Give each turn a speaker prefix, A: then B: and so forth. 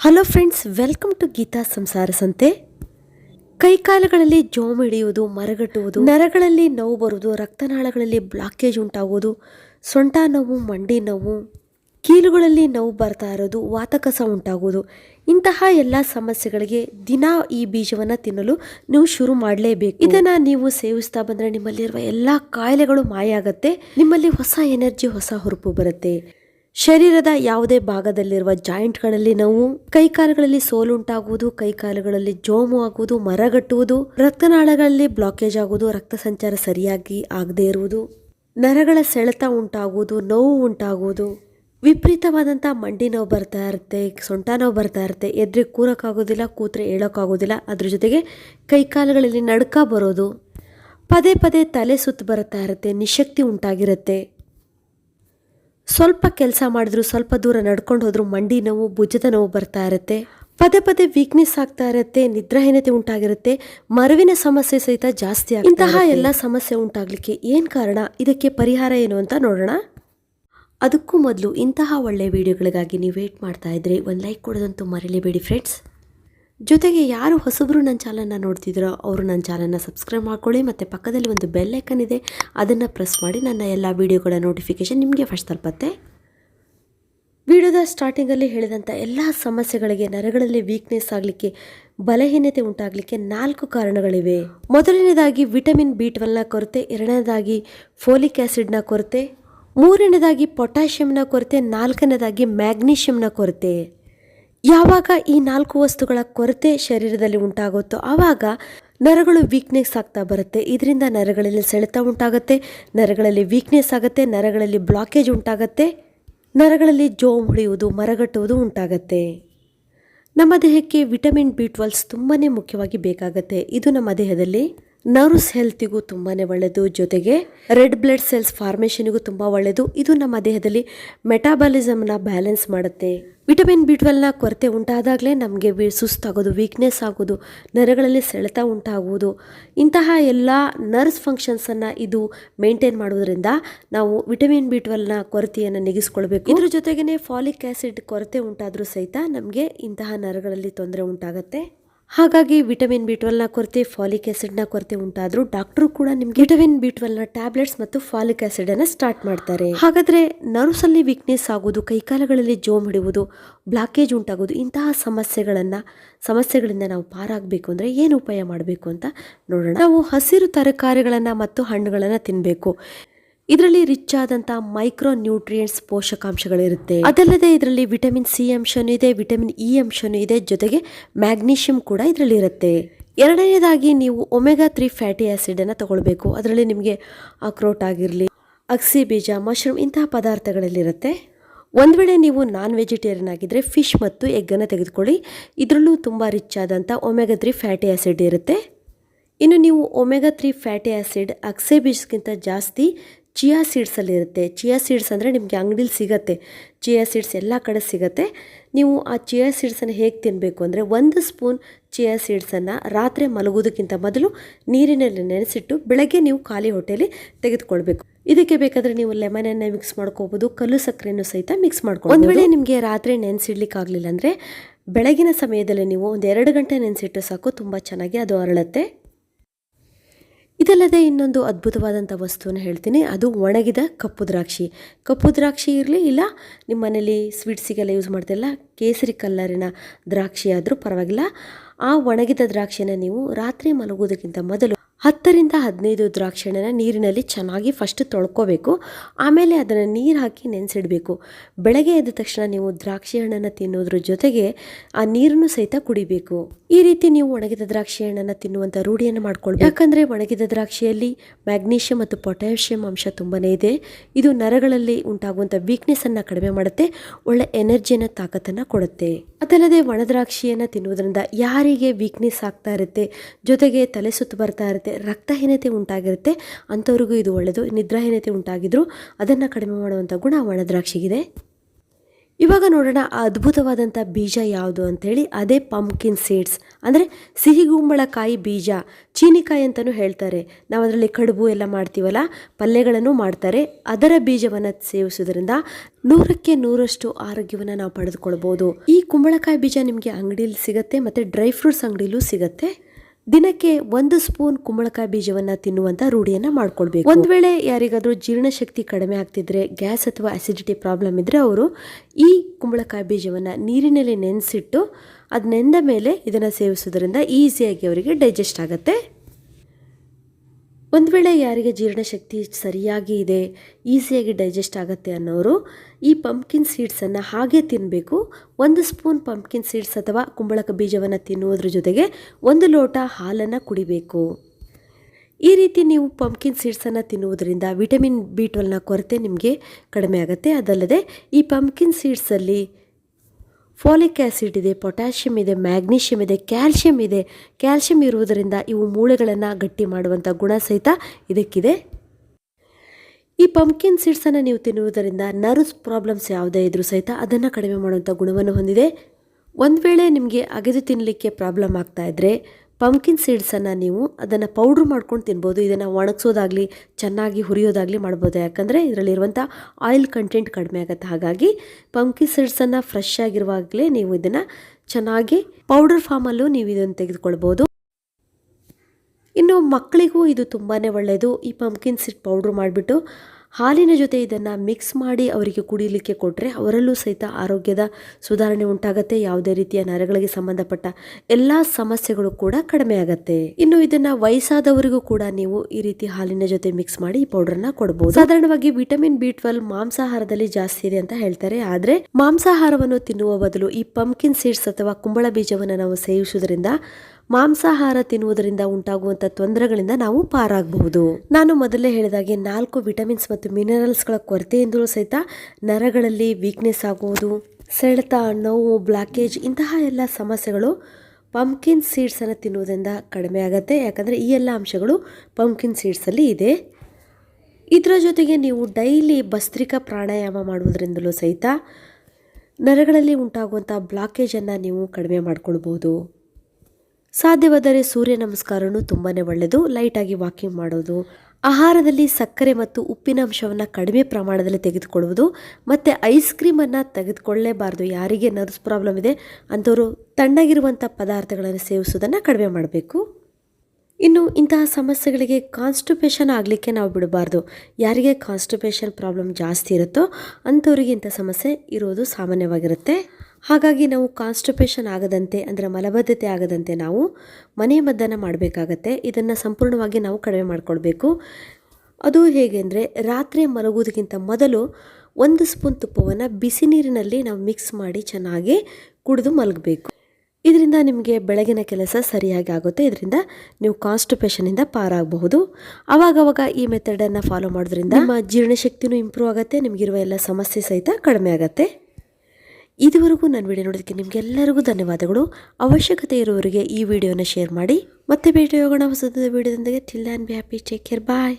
A: Hello friends welcome to Geetha ಸಂಸಾರ ಸಂತೆ ಕೈಕಾಲುಗಳಲ್ಲಿ ಜೋಮ್ ಹಿಡಿಯುವುದು, ಮರಗಟ್ಟುವುದು, ನರಗಳಲ್ಲಿ ನೋವು ಬರುವುದು, ರಕ್ತನಾಳಗಳಲ್ಲಿ ಬ್ಲಾಕೇಜ್ ಉಂಟಾಗುವುದು, ಸೊಂಟ ನೋವು, ಮಂಡಿ ನೋವು, ಕೀಲುಗಳಲ್ಲಿ ನೋವು ಬರ್ತಾ ಇರೋದು, ವಾತಕಸ ಉಂಟಾಗುವುದು. ಇಂತಹ ಎಲ್ಲ ಸಮಸ್ಯೆಗಳಿಗೆ ದಿನ ಈ ಬೀಜವನ್ನು ತಿನ್ನಲು ನೀವು ಶುರು ಮಾಡಲೇಬೇಕು. ಇದನ್ನು ನೀವು ಸೇವಿಸ್ತಾ ಬಂದರೆ ನಿಮ್ಮಲ್ಲಿರುವ ಎಲ್ಲ ಕಾಯಿಲೆಗಳು ಮಾಯ ಆಗುತ್ತೆ ನಿಮ್ಮಲ್ಲಿ ಹೊಸ ಎನರ್ಜಿ, ಹೊಸ ಹುರುಪು ಬರುತ್ತೆ. ಶರೀರದ ಯಾವುದೇ ಭಾಗದಲ್ಲಿರುವ ಜಾಯಿಂಟ್ಗಳಲ್ಲಿ ನೋವು ಕೈಕಾಲುಗಳಲ್ಲಿ ಸೋಲುಂಟಾಗುವುದು, ಕೈಕಾಲುಗಳಲ್ಲಿ ಜೋಮು ಆಗುವುದು, ಮರಗಟ್ಟುವುದು, ರಕ್ತನಾಳಗಳಲ್ಲಿ ಬ್ಲಾಕೇಜ್ ಆಗುವುದು, ರಕ್ತ ಸಂಚಾರ ಸರಿಯಾಗಿ ಆಗದೇ ಇರುವುದು, ನರಗಳ ಸೆಳೆತ ಉಂಟಾಗುವುದು, ನೋವು ಉಂಟಾಗುವುದು, ವಿಪರೀತವಾದಂಥ ಮಂಡಿ ನೋವು ಬರ್ತಾ ಇರುತ್ತೆ, ಸೊಂಟ ನೋವು ಬರ್ತಾ ಇರುತ್ತೆ, ಎದ್ರೆ ಕೂರೋಕ್ಕಾಗೋದಿಲ್ಲ ಕೂತ್ರೆ ಹೇಳೋಕ್ಕಾಗೋದಿಲ್ಲ ಅದ್ರ ಜೊತೆಗೆ ಕೈಕಾಲುಗಳಲ್ಲಿ ನಡ್ಕ ಬರೋದು, ಪದೇ ಪದೇ ತಲೆ ಸುತ್ತು ಬರ್ತಾ ಇರುತ್ತೆ, ನಿಶಕ್ತಿ ಉಂಟಾಗಿರುತ್ತೆ. ಸ್ವಲ್ಪ ಕೆಲಸ ಮಾಡಿದ್ರು ಸ್ವಲ್ಪ ದೂರ ನಡ್ಕೊಂಡು ಹೋದ್ರು ಮಂಡಿ ನೋವು ಭುಜದ ನೋವು ಬರ್ತಾ ಇರುತ್ತೆ. ಪದೇ ಪದೇ ವೀಕ್ನೆಸ್ ಆಗ್ತಾ ಇರುತ್ತೆ ನಿದ್ರಾಹೀನತೆ ಉಂಟಾಗಿರುತ್ತೆ ಮರವಿನ ಸಮಸ್ಯೆ ಸಹಿತ ಜಾಸ್ತಿ ಆಗುತ್ತೆ ಇಂತಹ ಎಲ್ಲ ಸಮಸ್ಯೆ ಉಂಟಾಗಲಿಕ್ಕೆ ಏನು ಕಾರಣ? ಇದಕ್ಕೆ ಪರಿಹಾರ ಏನು ಅಂತ ನೋಡೋಣ. ಅದಕ್ಕೂ ಮೊದಲು ಇಂತಹ ಒಳ್ಳೆಯ ವಿಡಿಯೋಗಳಿಗಾಗಿ ನೀವು ವೇಟ್ ಮಾಡ್ತಾ ಇದ್ರೆ ಒಂದು ಲೈಕ್ ಕೊಡೋದಂತೂ ಮರೀಲೇಬೇಡಿ ಫ್ರೆಂಡ್ಸ್ ಜೊತೆಗೆ ಯಾರು ಹೊಸಬರು ನನ್ನ ಚಾನಲ್ನ ನೋಡ್ತಿದ್ರೋ ಅವರು ನನ್ನ ಚಾನಲ್ನ ಸಬ್ಸ್ಕ್ರೈಬ್ ಮಾಡ್ಕೊಳ್ಳಿ ಮತ್ತು ಪಕ್ಕದಲ್ಲಿ ಒಂದು ಬೆಲ್ ಐಕನ್ ಇದೆ, ಅದನ್ನು ಪ್ರೆಸ್ ಮಾಡಿ ನನ್ನ ಎಲ್ಲ ವೀಡಿಯೋಗಳ ನೋಟಿಫಿಕೇಶನ್ ನಿಮಗೆ ಫಸ್ಟ್ ತಲುಪತ್ತೆ. ವಿಡಿಯೋದ ಸ್ಟಾರ್ಟಿಂಗಲ್ಲಿ ಹೇಳಿದಂಥ ಎಲ್ಲ ಸಮಸ್ಯೆಗಳಿಗೆ, ನರಗಳಲ್ಲಿ ವೀಕ್ನೆಸ್ ಆಗಲಿಕ್ಕೆ, ಬಲಹೀನತೆ ಉಂಟಾಗಲಿಕ್ಕೆ ನಾಲ್ಕು ಕಾರಣಗಳಿವೆ. ಮೊದಲನೇದಾಗಿ ವಿಟಮಿನ್ ಬಿ ಟ್ವೆಲ್ನ ಕೊರತೆ, ಎರಡನೇದಾಗಿ ಫೋಲಿಕ್ ಆ್ಯಸಿಡ್ನ ಕೊರತೆ, ಮೂರನೇದಾಗಿ ಪೊಟ್ಯಾಷಿಯಂನ ಕೊರತೆ, ನಾಲ್ಕನೇದಾಗಿ ಮ್ಯಾಗ್ನೀಷಿಯಂನ ಕೊರತೆ. ಯಾವಾಗ ಈ ನಾಲ್ಕು ವಸ್ತುಗಳ ಕೊರತೆ ಶರೀರದಲ್ಲಿ ಉಂಟಾಗುತ್ತೋ ಆವಾಗ ನರಗಳು ವೀಕ್ನೆಸ್ ಆಗ್ತಾ ಬರುತ್ತೆ. ಇದರಿಂದ ನರಗಳಲ್ಲಿ ಸೆಳೆತ ಉಂಟಾಗುತ್ತೆ, ನರಗಳಲ್ಲಿ ವೀಕ್ನೆಸ್ ಆಗುತ್ತೆ, ನರಗಳಲ್ಲಿ ಬ್ಲಾಕೇಜ್ ಉಂಟಾಗುತ್ತೆ, ನರಗಳಲ್ಲಿ ಜೋಮ್ ಹೊಡೆಯುವುದು, ಮರಗಟ್ಟುವುದು ಉಂಟಾಗತ್ತೆ. ನಮ್ಮ ದೇಹಕ್ಕೆ ವಿಟಮಿನ್ ಬಿ ಟ್ವೆಲ್ಸ್ ತುಂಬಾ ಮುಖ್ಯವಾಗಿ ಬೇಕಾಗತ್ತೆ. ಇದು ನಮ್ಮ ದೇಹದಲ್ಲಿ ನರ್ವ್ಸ್ ಹೆಲ್ತಿಗೂ ತುಂಬಾ ಒಳ್ಳೆಯದು ಜೊತೆಗೆ ರೆಡ್ ಬ್ಲಡ್ ಸೆಲ್ಸ್ ಫಾರ್ಮೇಷನ್ಗೂ ತುಂಬ ಒಳ್ಳೆಯದು ಇದು ನಮ್ಮ ದೇಹದಲ್ಲಿ ಮೆಟಾಬಾಲಿಸಮ್ನ ಬ್ಯಾಲೆನ್ಸ್ ಮಾಡುತ್ತೆ. ವಿಟಮಿನ್ ಬಿ ಟ್ವೆಲ್ನ ಕೊರತೆ ಉಂಟಾದಾಗಲೇ ನಮಗೆ ಸುಸ್ತಾಗೋದು, ವೀಕ್ನೆಸ್ ಆಗೋದು ನರಗಳಲ್ಲಿ ಸೆಳೆತ ಉಂಟಾಗುವುದು. ಇಂತಹ ಎಲ್ಲ ನರ್ವ್ಸ್ ಫಂಕ್ಷನ್ಸನ್ನು ಇದು ಮೇಂಟೈನ್ ಮಾಡೋದ್ರಿಂದ ನಾವು ವಿಟಮಿನ್ ಬಿ ಟ್ವೆಲ್ನ ಕೊರತೆಯನ್ನು ನೆಗೆಸ್ಕೊಳ್ಬೇಕು. ಇದ್ರ ಜೊತೆಗೇ ಫಾಲಿಕ್ ಆ್ಯಸಿಡ್ ಕೊರತೆ ಉಂಟಾದರೂ ಸಹಿತ ನಮಗೆ ಇಂತಹ ನರಗಳಲ್ಲಿ ತೊಂದರೆ ಉಂಟಾಗುತ್ತೆ. ಹಾಗಾಗಿ ವಿಟಮಿನ್ ಬಿ ಟ್ವೆಲ್ನ ಕೊರತೆ, ಫಾಲಿಕ್ ಆ್ಯಸಿಡ್ನ ಕೊರತೆ ಉಂಟಾದರೂ ಡಾಕ್ಟ್ರು ಕೂಡ ನಿಮ್ಗೆ ವಿಟಮಿನ್ ಬಿ ಟ್ವೆಲ್ನ ಟ್ಯಾಬ್ಲೆಟ್ಸ್ ಮತ್ತು ಫಾಲಿಕ್ ಆಸಿಡ್ ಅನ್ನ ಸ್ಟಾರ್ಟ್ ಮಾಡ್ತಾರೆ. ಹಾಗಾದ್ರೆ ನರ್ವ್ಸ್ ಅಲ್ಲಿ ವೀಕ್ನೆಸ್ ಆಗೋದು ಕೈಕಾಲುಗಳಲ್ಲಿ ಜೋಮ್ ಹಿಡಿಯುವುದು, ಬ್ಲಾಕೇಜ್ ಉಂಟಾಗೋದು ಇಂತಹ ಸಮಸ್ಯೆಗಳನ್ನು, ಸಮಸ್ಯೆಗಳಿಂದ ನಾವು ಪಾರಾಗಬೇಕು ಅಂದ್ರೆ ಏನು ಉಪಾಯ ಮಾಡಬೇಕು ಅಂತ ನೋಡೋಣ. ನಾವು ಹಸಿರು ತರಕಾರಿಗಳನ್ನು ಮತ್ತು ಹಣ್ಣುಗಳನ್ನು ತಿನ್ನಬೇಕು ಇದರಲ್ಲಿ ರಿಚ್ ಆದಂತಹ ಮೈಕ್ರೋ ನ್ಯೂಟ್ರಿಯೆಂಟ್ಸ್ ಪೋಷಕಾಂಶಗಳಿರುತ್ತೆ. ಅದಲ್ಲದೆ ಇದರಲ್ಲಿ ವಿಟಮಿನ್ ಸಿ ಅಂಶನೂ ಇದೆ ವಿಟಮಿನ್ ಇ ಅಂಶನೂ ಇದೆ, ಜೊತೆಗೆ ಮ್ಯಾಗ್ನೀಷಿಯಂ ಕೂಡ ಇದರಲ್ಲಿ ಇರುತ್ತೆ ಎರಡನೇದಾಗಿ ನೀವು ಒಮೆಗಾ ತ್ರೀ ಫ್ಯಾಟಿ ಆಸಿಡ್ ಅನ್ನ ತಗೊಳ್ಬೇಕು. ಅದರಲ್ಲಿ ನಿಮಗೆ ಅಕ್ರೋಟ್ ಆಗಿರಲಿ ಅಕ್ಸಿ ಬೀಜ ಮಶ್ರೂಮ್ ಇಂತಹ ಪದಾರ್ಥಗಳಲ್ಲಿರುತ್ತೆ. ಒಂದು ವೇಳೆ ನೀವು ನಾನ್ ವೆಜಿಟೇರಿಯನ್ ಆಗಿದ್ದರೆ ಫಿಶ್ ಮತ್ತು ಎಗ್ಗನ್ನು ತೆಗೆದುಕೊಳ್ಳಿ. ಇದರಲ್ಲೂ ತುಂಬ ರಿಚ್ ಆದಂಥ ಒಮೆಗಾ ತ್ರೀ ಫ್ಯಾಟಿ ಆಸಿಡ್ ಇರುತ್ತೆ. ಇನ್ನು ನೀವು ಒಮೆಗಾ ತ್ರೀ ಫ್ಯಾಟಿ ಆಸಿಡ್ ಅಕ್ಸೆ ಬೀಜಕ್ಕಿಂತ ಜಾಸ್ತಿ ಚಿಯಾ ಸೀಡ್ಸಲ್ಲಿರುತ್ತೆ ಚಿಯಾ ಸೀಡ್ಸ್ ಅಂದರೆ ನಿಮಗೆ ಅಂಗಡೀಲಿ ಸಿಗತ್ತೆ. ಚಿಯಾ ಸೀಡ್ಸ್ ಎಲ್ಲ ಕಡೆ ಸಿಗತ್ತೆ. ನೀವು ಆ ಚಿಯಾ ಸೀಡ್ಸನ್ನು ಹೇಗೆ ತಿನ್ನಬೇಕು ಅಂದರೆ ಒಂದು ಸ್ಪೂನ್ ಚಿಯಾ ಸೀಡ್ಸನ್ನು ರಾತ್ರಿ ಮಲಗೋದಕ್ಕಿಂತ ಮೊದಲು ನೀರಿನಲ್ಲಿ ನೆನೆಸಿಟ್ಟು ಬೆಳಗ್ಗೆ ನೀವು ಖಾಲಿ ಹೊಟ್ಟೆಯಲ್ಲಿ ತೆಗೆದುಕೊಳ್ಬೇಕು. ಇದಕ್ಕೆ ಬೇಕಾದರೆ ನೀವು ಲೆಮನನ್ನು ಮಿಕ್ಸ್ ಮಾಡ್ಕೋಬೋದು. ಕಲ್ಲು ಸಕ್ಕರೆಯನ್ನು ಸಹಿತ ಮಿಕ್ಸ್ ಮಾಡ್ಕೊಂಡು ಒಂದು ವೇಳೆ ನಿಮಗೆ ರಾತ್ರಿ ನೆನೆಸಿಡ್ಲಿಕ್ಕೆ ಆಗಲಿಲ್ಲ ಅಂದರೆ ಬೆಳಗಿನ ಸಮಯದಲ್ಲಿ ನೀವು ಒಂದು ಎರಡು ಗಂಟೆ ನೆನೆಸಿಟ್ಟು ಸಾಕು, ತುಂಬ ಚೆನ್ನಾಗಿ ಅದು ಅರಳುತ್ತೆ. ಇದಲ್ಲದೆ ಇನ್ನೊಂದು ಅದ್ಭುತವಾದಂಥ ವಸ್ತುವನ್ನು ಹೇಳ್ತೀನಿ. ಅದು ಒಣಗಿದ ಕಪ್ಪು ದ್ರಾಕ್ಷಿ. ಕಪ್ಪು ದ್ರಾಕ್ಷಿ ಇರಲಿ ಇಲ್ಲ, ನಿಮ್ಮ ಮನೇಲಿ ಸ್ವೀಟ್ಸಿಗೆಲ್ಲ ಯೂಸ್ ಮಾಡ್ತಿಲ್ಲ ಕೇಸರಿ ಕಲ್ಲರಿನ ದ್ರಾಕ್ಷಿ ಆದರೂ ಪರವಾಗಿಲ್ಲ. ಆ ಒಣಗಿದ ದ್ರಾಕ್ಷಿನ ನೀವು ರಾತ್ರಿ ಮಲಗೋದಕ್ಕಿಂತ ಮೊದಲು ಹತ್ತರಿಂದ ಹದಿನೈದು ದ್ರಾಕ್ಷಿಣನ ನೀರಿನಲ್ಲಿ ಚೆನ್ನಾಗಿ ಫಸ್ಟ್ ತೊಳ್ಕೋಬೇಕು. ಆಮೇಲೆ ಅದನ್ನು ನೀರು ಹಾಕಿ ನೆನೆಸಿಡಬೇಕು. ಬೆಳಗ್ಗೆ ಎದ್ದ ತಕ್ಷಣ ನೀವು ದ್ರಾಕ್ಷಿ ಹಣ್ಣನ್ನು ತಿನ್ನೋದ್ರ ಜೊತೆಗೆ ಆ ನೀರನ್ನು ಸಹಿತ ಕುಡಿಬೇಕು. ಈ ರೀತಿ ನೀವು ಒಣಗಿದ ದ್ರಾಕ್ಷಿ ಹಣ್ಣನ್ನು ತಿನ್ನುವಂಥ ರೂಢಿಯನ್ನು ಮಾಡ್ಕೊಳ್ಬೇಕು. ಯಾಕಂದರೆ ಒಣಗಿದ ದ್ರಾಕ್ಷಿಯಲ್ಲಿ ಮ್ಯಾಗ್ನೀಷಿಯಂ ಮತ್ತು ಪೊಟ್ಯಾಷಿಯಂ ಅಂಶ ತುಂಬನೇ ಇದೆ. ಇದು ನರಗಳಲ್ಲಿ ಉಂಟಾಗುವಂಥ ವೀಕ್ನೆಸ್ಸನ್ನು ಕಡಿಮೆ ಮಾಡುತ್ತೆ, ಒಳ್ಳೆ ಎನರ್ಜಿಯನ್ನು ತಾಕತ್ತನ್ನು ಕೊಡುತ್ತೆ. ಅದಲ್ಲದೆ ಒಣದ್ರಾಕ್ಷಿಯನ್ನು ತಿನ್ನುವುದರಿಂದ ಯಾರಿಗೆ ವೀಕ್ನೆಸ್ ಆಗ್ತಾ ಇರುತ್ತೆ, ಜೊತೆಗೆ ತಲೆ ಸುತ್ತು ಬರ್ತಾ ಇರುತ್ತೆ ರಕ್ತಹೀನತೆ ಉಂಟಾಗಿರುತ್ತೆ. ಅಂಥವ್ರಿಗೂ ಇದು ಒಳ್ಳೆಯದು ನಿದ್ರಾಹೀನತೆ ಉಂಟಾಗಿದ್ರು ಅದನ್ನು ಕಡಿಮೆ ಮಾಡುವಂಥ ಗುಣ ಒಣದ್ರಾಕ್ಷಿಗಿದೆ ಇವಾಗ ನೋಡೋಣ ಆ ಅದ್ಭುತವಾದಂಥ ಬೀಜ ಯಾವುದು ಅಂಥೇಳಿ. ಅದೇ ಪಂಪ್ಕಿನ್ ಸೀಡ್ಸ್ ಅಂದರೆ ಸಿಹಿಗುಂಬಳಕಾಯಿ ಬೀಜ. ಚೀನಿಕಾಯಿ ಅಂತಲೂ ಹೇಳ್ತಾರೆ. ನಾವು ಅದರಲ್ಲಿ ಕಡುಬು ಎಲ್ಲ ಮಾಡ್ತೀವಲ್ಲ, ಪಲ್ಯಗಳನ್ನು ಮಾಡ್ತಾರೆ. ಅದರ ಬೀಜವನ್ನು ಸೇವಿಸೋದ್ರಿಂದ ನೂರಕ್ಕೆ ನೂರಷ್ಟು ಆರೋಗ್ಯವನ್ನು ನಾವು ಪಡೆದುಕೊಳ್ಬೋದು. ಈ ಕುಂಬಳಕಾಯಿ ಬೀಜ ನಿಮಗೆ ಅಂಗಡಿಯಲ್ಲಿ ಸಿಗುತ್ತೆ, ಮತ್ತು ಡ್ರೈ ಫ್ರೂಟ್ಸ್ ಅಂಗಡಿಲೂ ಸಿಗುತ್ತೆ. ದಿನಕ್ಕೆ ಒಂದು ಸ್ಪೂನ್ ಕುಂಬಳಕಾಯಿ ಬೀಜವನ್ನ ತಿನ್ನುವಂತ ರೂಢಿಯನ್ನ ಮಾಡ್ಕೊಳ್ಬೇಕು. ಒಂದ್ ವೇಳೆ ಯಾರಿಗಾದ್ರೂ ಜೀರ್ಣಶಕ್ತಿ ಕಡಿಮೆ ಆಗ್ತಿದ್ರೆ, ಗ್ಯಾಸ್ ಅಥವಾ ಅಸಿಡಿಟಿ ಪ್ರಾಬ್ಲಮ್ ಇದ್ರೆ ಅವರು ಈ ಕುಂಬಳಕಾಯಿ ಬೀಜವನ್ನ ನೀರಿನಲ್ಲಿ ನೆನೆಸಿಟ್ಟು ಅದು ನೆಂದ ಮೇಲೆ ಇದನ್ನ ಸೇವಿಸೋದ್ರಿಂದ ಈಸಿಯಾಗಿ ಅವರಿಗೆ ಡೈಜೆಸ್ಟ್ ಆಗುತ್ತೆ. ಒಂದು ವೇಳೆ ಯಾರಿಗೆ ಜೀರ್ಣಶಕ್ತಿ ಸರಿಯಾಗಿ ಇದೆ, ಈಸಿಯಾಗಿ ಡೈಜೆಸ್ಟ್ ಆಗುತ್ತೆ ಅನ್ನೋರು ಈ ಪಂಪ್ಕಿನ್ ಸೀಡ್ಸನ್ನು ಹಾಗೆ ತಿನ್ನಬೇಕು ಒಂದು ಸ್ಪೂನ್ ಪಂಪ್ಕಿನ್ ಸೀಡ್ಸ್ ಅಥವಾ ಕುಂಬಳಕ ಬೀಜವನ್ನು ತಿನ್ನುವುದ್ರ ಜೊತೆಗೆ ಒಂದು ಲೋಟ ಹಾಲನ್ನು ಕುಡಿಬೇಕು. ಈ ರೀತಿ ನೀವು ಪಂಪ್ಕಿನ್ ಸೀಡ್ಸನ್ನು ತಿನ್ನುವುದರಿಂದ ವಿಟಮಿನ್ ಬಿ ಟ್ವೆಲ್ನ ಕೊರತೆ ನಿಮಗೆ ಕಡಿಮೆ ಆಗುತ್ತೆ. ಅದಲ್ಲದೆ ಈ ಪಂಪ್ಕಿನ್ ಸೀಡ್ಸಲ್ಲಿ ಫಾಲಿಕ್ ಆ್ಯಸಿಡ್ ಇದೆ ಪೊಟ್ಯಾಷಿಯಮ್ ಇದೆ ಮ್ಯಾಗ್ನೀಷಿಯಮ್ ಇದೆ, ಕ್ಯಾಲ್ಶಿಯಂ ಇದೆ. ಕ್ಯಾಲ್ಶಿಯಂ ಇರುವುದರಿಂದ ಇವು ಮೂಳೆಗಳನ್ನು ಗಟ್ಟಿ ಮಾಡುವಂಥ ಗುಣ ಸಹಿತ ಇದಕ್ಕಿದೆ. ಈ ಪಂಪ್ಕಿನ್ ಸೀಡ್ಸನ್ನು ನೀವು ತಿನ್ನುವುದರಿಂದ ನರ್ವ್ಸ್ ಪ್ರಾಬ್ಲಮ್ಸ್ ಯಾವುದೇ ಇದ್ರೂ ಸಹಿತ ಅದನ್ನು ಕಡಿಮೆ ಮಾಡುವಂಥ ಗುಣವನ್ನು ಹೊಂದಿದೆ. ಒಂದು ವೇಳೆ ನಿಮಗೆ ಅಗೆದು ತಿನ್ನಲಿಕ್ಕೆ ಪ್ರಾಬ್ಲಮ್ ಆಗ್ತಾ ಇದ್ದರೆ ಪಂಪ್ಕಿನ್ ಸೀಡ್ಸನ್ನು ನೀವು ಅದನ್ನು ಪೌಡ್ರ್ ಮಾಡ್ಕೊಂಡು ತಿನ್ಬೋದು. ಇದನ್ನು ಒಣಗಿಸೋದಾಗಲಿ, ಚೆನ್ನಾಗಿ ಹುರಿಯೋದಾಗಲಿ ಮಾಡ್ಬೋದು. ಯಾಕಂದರೆ ಇದರಲ್ಲಿರುವಂಥ ಆಯಿಲ್ ಕಂಟೆಂಟ್ ಕಡಿಮೆ ಆಗುತ್ತೆ. ಹಾಗಾಗಿ ಪಂಪ್ಕಿನ್ ಸೀಡ್ಸನ್ನು ಫ್ರೆಶ್ ಆಗಿರುವಾಗಲೇ ನೀವು ಇದನ್ನು ಚೆನ್ನಾಗಿ ಪೌಡರ್ ಫಾರ್ಮಲ್ಲೂ ನೀವು ಇದನ್ನು ತೆಗೆದುಕೊಳ್ಬೋದು. ಇನ್ನು ಮಕ್ಕಳಿಗೂ ಇದು ತುಂಬಾ ಒಳ್ಳೆಯದು ಈ ಪಂಪ್ಕಿನ್ ಸೀಡ್ ಪೌಡ್ರ್ ಮಾಡಿಬಿಟ್ಟು ಹಾಲಿನ ಜೊತೆ ಇದನ್ನು ಮಿಕ್ಸ್ ಮಾಡಿ ಅವರಿಗೆ ಕುಡಿಯಲಿಕ್ಕೆ ಕೊಟ್ಟರೆ ಅವರಲ್ಲೂ ಸಹಿತ ಆರೋಗ್ಯದ ಸುಧಾರಣೆ ಉಂಟಾಗತ್ತೆ. ಯಾವುದೇ ರೀತಿಯ ನರಗಳಿಗೆ ಸಂಬಂಧಪಟ್ಟ ಎಲ್ಲ ಸಮಸ್ಯೆಗಳು ಕೂಡ ಕಡಿಮೆ ಆಗುತ್ತೆ. ಇನ್ನು ಇದನ್ನ ವಯಸ್ಸಾದವರಿಗೂ ಕೂಡ ನೀವು ಈ ರೀತಿ ಹಾಲಿನ ಜೊತೆ ಮಿಕ್ಸ್ ಮಾಡಿ ಈ ಪೌಡರ್ನ ಕೊಡಬಹುದು ಸಾಧಾರಣವಾಗಿ ವಿಟಮಿನ್ ಬಿ ಟ್ವೆಲ್ ಮಾಂಸಾಹಾರದಲ್ಲಿ ಜಾಸ್ತಿ ಇದೆ ಅಂತ ಹೇಳ್ತಾರೆ. ಆದ್ರೆ ಮಾಂಸಾಹಾರವನ್ನು ತಿನ್ನುವ ಬದಲು ಈ ಪಂಪ್ಕಿನ್ ಸೀಡ್ಸ್ ಅಥವಾ ಕುಂಬಳ ಬೀಜವನ್ನು ನಾವು ಸೇವಿಸುವುದರಿಂದ ಮಾಂಸಾಹಾರ ತಿನ್ನುವುದರಿಂದ ಉಂಟಾಗುವಂಥ ತೊಂದರೆಗಳಿಂದ ನಾವು ಪಾರಾಗಬಹುದು. ನಾನು ಮೊದಲೇ ಹೇಳಿದಾಗೆ ನಾಲ್ಕು ವಿಟಮಿನ್ಸ್ ಮತ್ತು ಮಿನರಲ್ಸ್ಗಳ ಕೊರತೆಯಿಂದಲೂ ಸಹಿತ ನರಗಳಲ್ಲಿ ವೀಕ್ನೆಸ್ ಆಗುವುದು, ಸೆಳೆತ, ನೋವು, ಬ್ಲಾಕೇಜ್ ಇಂತಹ ಎಲ್ಲ ಸಮಸ್ಯೆಗಳು ಪಂಪ್ಕಿನ್ ಸೀಡ್ಸನ್ನು ತಿನ್ನುವುದರಿಂದ ಕಡಿಮೆ ಆಗುತ್ತೆ. ಯಾಕಂದರೆ ಈ ಎಲ್ಲ ಅಂಶಗಳು ಪಂಪ್ಕಿನ್ ಸೀಡ್ಸಲ್ಲಿ ಇದೆ. ಇದರ ಜೊತೆಗೆ ನೀವು ಡೈಲಿ ಭಸ್ತ್ರಿಕಾ ಪ್ರಾಣಾಯಾಮ ಮಾಡುವುದರಿಂದಲೂ ಸಹಿತ ನರಗಳಲ್ಲಿ ಉಂಟಾಗುವಂಥ ಬ್ಲಾಕೇಜನ್ನು ನೀವು ಕಡಿಮೆ ಮಾಡ್ಕೊಳ್ಬೋದು. ಸಾಧ್ಯವಾದರೆ ಸೂರ್ಯ ನಮಸ್ಕಾರವೂ ತುಂಬಾ ಒಳ್ಳೆಯದು. ಲೈಟಾಗಿ ವಾಕಿಂಗ್ ಮಾಡೋದು, ಆಹಾರದಲ್ಲಿ ಸಕ್ಕರೆ ಮತ್ತು ಉಪ್ಪಿನ ಅಂಶವನ್ನು ಕಡಿಮೆ ಪ್ರಮಾಣದಲ್ಲಿ ತೆಗೆದುಕೊಳ್ಳುವುದು ಮತ್ತು ಐಸ್ ಕ್ರೀಮನ್ನು ತೆಗೆದುಕೊಳ್ಳಲೇಬಾರ್ದು ಯಾರಿಗೆ ನರ್ಸ್ ಪ್ರಾಬ್ಲಮ್ ಇದೆ, ಅಂಥವರು ತಣ್ಣಗಿರುವಂಥ ಪದಾರ್ಥಗಳನ್ನು ಸೇವಿಸೋದನ್ನು ಕಡಿಮೆ ಮಾಡಬೇಕು. ಇನ್ನು ಇಂತಹ ಸಮಸ್ಯೆಗಳಿಗೆ ಕಾನ್ಸ್ಟಿಪೇಷನ್ ಆಗಲಿಕ್ಕೆ ನಾವು ಬಿಡಬಾರ್ದು. ಯಾರಿಗೆ ಕಾನ್ಸ್ಟಿಪೇಷನ್ ಪ್ರಾಬ್ಲಮ್ ಜಾಸ್ತಿ ಇರುತ್ತೋ ಅಂಥವರಿಗೆ ಇಂಥ ಸಮಸ್ಯೆ ಇರೋದು ಸಾಮಾನ್ಯವಾಗಿರುತ್ತೆ. ಹಾಗಾಗಿ ನಾವು ಕಾನ್ಸ್ಟಿಪೇಷನ್ ಆಗದಂತೆ, ಅಂದರೆ ಮಲಬದ್ಧತೆ ಆಗದಂತೆ ನಾವು ಮನೆ ಮದ್ದನ್ನು ಮಾಡಬೇಕಾಗತ್ತೆ. ಇದನ್ನು ಸಂಪೂರ್ಣವಾಗಿ ನಾವು ಕಡಿಮೆ ಮಾಡಿಕೊಳ್ಬೇಕು. ಅದು ಹೇಗೆಂದರೆ ರಾತ್ರಿ ಮಲಗುವುದಕ್ಕಿಂತ ಮೊದಲು ಒಂದು ಸ್ಪೂನ್ ತುಪ್ಪವನ್ನು ಬಿಸಿ ನೀರಿನಲ್ಲಿ ನಾವು ಮಿಕ್ಸ್ ಮಾಡಿ ಚೆನ್ನಾಗಿ ಕುಡಿದು ಮಲಗಬೇಕು. ಇದರಿಂದ ನಿಮಗೆ ಬೆಳಗಿನ ಕೆಲಸ ಸರಿಯಾಗಿ ಆಗುತ್ತೆ. ಇದರಿಂದ ನೀವು ಕಾನ್ಸ್ಟಿಪೇಷನಿಂದ ಪಾರಾಗಬಹುದು. ಆವಾಗವಾಗ ಈ ಮೆಥಡನ್ನು ಫಾಲೋ ಮಾಡೋದ್ರಿಂದ ನಿಮ್ಮ ಜೀರ್ಣಶಕ್ತಿನೂ ಇಂಪ್ರೂವ್ ಆಗುತ್ತೆ, ನಿಮಗಿರುವ ಎಲ್ಲ ಸಮಸ್ಯೆ ಸಹಿತ ಕಡಿಮೆ ಆಗುತ್ತೆ. ಇದುವರೆಗೂ ನನ್ನ ವಿಡಿಯೋ ನೋಡೋದಕ್ಕೆ ನಿಮಗೆಲ್ಲರಿಗೂ ಧನ್ಯವಾದಗಳು. ಅವಶ್ಯಕತೆ ಇರುವವರಿಗೆ ಈ ವಿಡಿಯೋನ ಶೇರ್ ಮಾಡಿ. ಮತ್ತೆ ಭೇಟಿ ಹೋಗೋಣ ಹೊಸದ ವಿಡಿಯೋದೊಂದಿಗೆ. Till and be happy take care bye